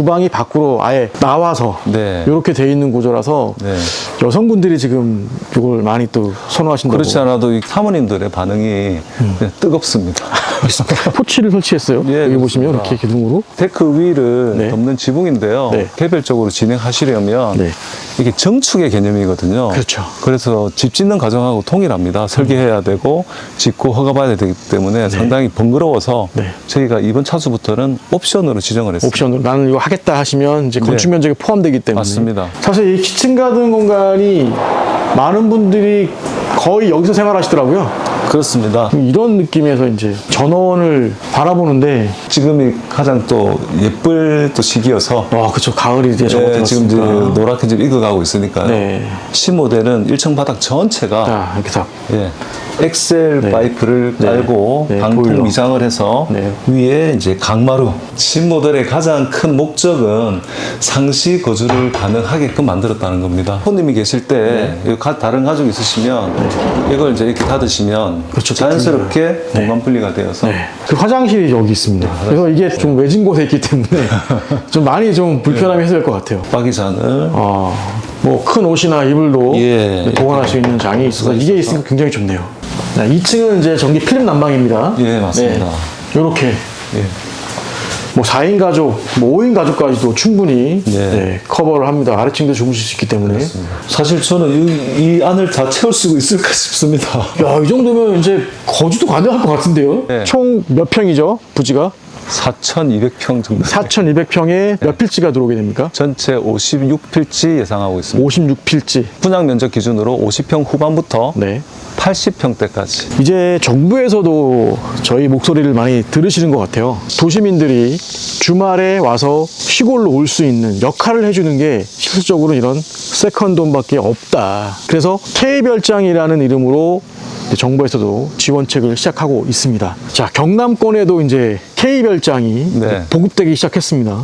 주방이 밖으로 아예 나와서 네. 이렇게 돼 있는 구조라서 네. 여성분들이 지금 이걸 많이 또 선호하신다고. 그렇지 않아도 이 사모님들의 반응이 그냥 뜨겁습니다. 포치를 설치했어요. 예, 여기 보시면 그렇습니다. 이렇게 기둥으로. 데크 위를 네. 덮는 지붕인데요. 네. 개별적으로 진행하시려면 네. 이게 정축의 개념이거든요. 그렇죠. 그래서 집 짓는 과정하고 통일합니다. 설계해야 되고 짓고 허가받아야 되기 때문에 상당히 번거로워서 네. 저희가 이번 차수부터는 옵션으로 지정을 했습니다. 옵션으로 나는 이거 하겠다 하시면 이제 건축 네. 면적이 포함되기 때문에 맞습니다. 사실 이 키친 가든 공간이 많은 분들이 거의 여기서 생활하시더라고요. 그렇습니다. 이런 느낌에서 이제 전원을 바라보는데 지금이 가장 또 예쁠 또 시기여서 와 그쵸 가을이 이제 네, 지금 이제 노랗게 좀 익어가고 있으니까요. 네. 신모델은 1층 바닥 전체가 자 이렇게 딱 예, 엑셀 네. 파이프를 네. 깔고 네, 방통 보일러. 미장을 해서 네. 위에 이제 강마루. 신모델의 가장 큰 목적은 상시 거주를 가능하게끔 만들었다는 겁니다. 손님이 계실 때 네. 가- 다른 가족 있으시면 이걸 이제 이렇게 닫으시면 그렇죠. 자연스럽게 공간 분리가 되어서 네. 그 화장실이 여기 있습니다. 그래서 이게 좀 외진 곳에 있기 때문에 좀 많이 좀 불편함이 해소될 것 같아요. 빠기장을 아, 뭐큰 옷이나 이불도 예. 보관할 수 있는 장이 있어서 이게 있으니까 굉장히 좋네요. 네, 2층은 이제 전기 필름 난방입니다. 예, 맞습니다. 이렇게 예. 뭐 4인 가족, 뭐 5인 가족까지도 충분히 예. 네, 커버를 합니다. 아래층도 주무실 수 있기 때문에. 사실 저는 이, 이 안을 다 채울 수 있을까 싶습니다. 야, 이 정도면 이제 거주도 가능할 것 같은데요? 네. 총 몇 평이죠? 부지가? 4,200평 정도. 4,200평에 몇 필지가 들어오게 됩니까? 전체 56필지 예상하고 있습니다. 56필지. 분양 면적 기준으로 50평 후반부터 네. 80평대까지. 이제 정부에서도 저희 목소리를 많이 들으시는 것 같아요. 도시민들이 주말에 와서 시골로 올 수 있는 역할을 해주는 게 실질적으로 이런 세컨돈밖에 없다. 그래서 K별장이라는 이름으로 정부에서도 지원책을 시작하고 있습니다. 자, 경남권에도 이제 K별장이 네. 보급되기 시작했습니다.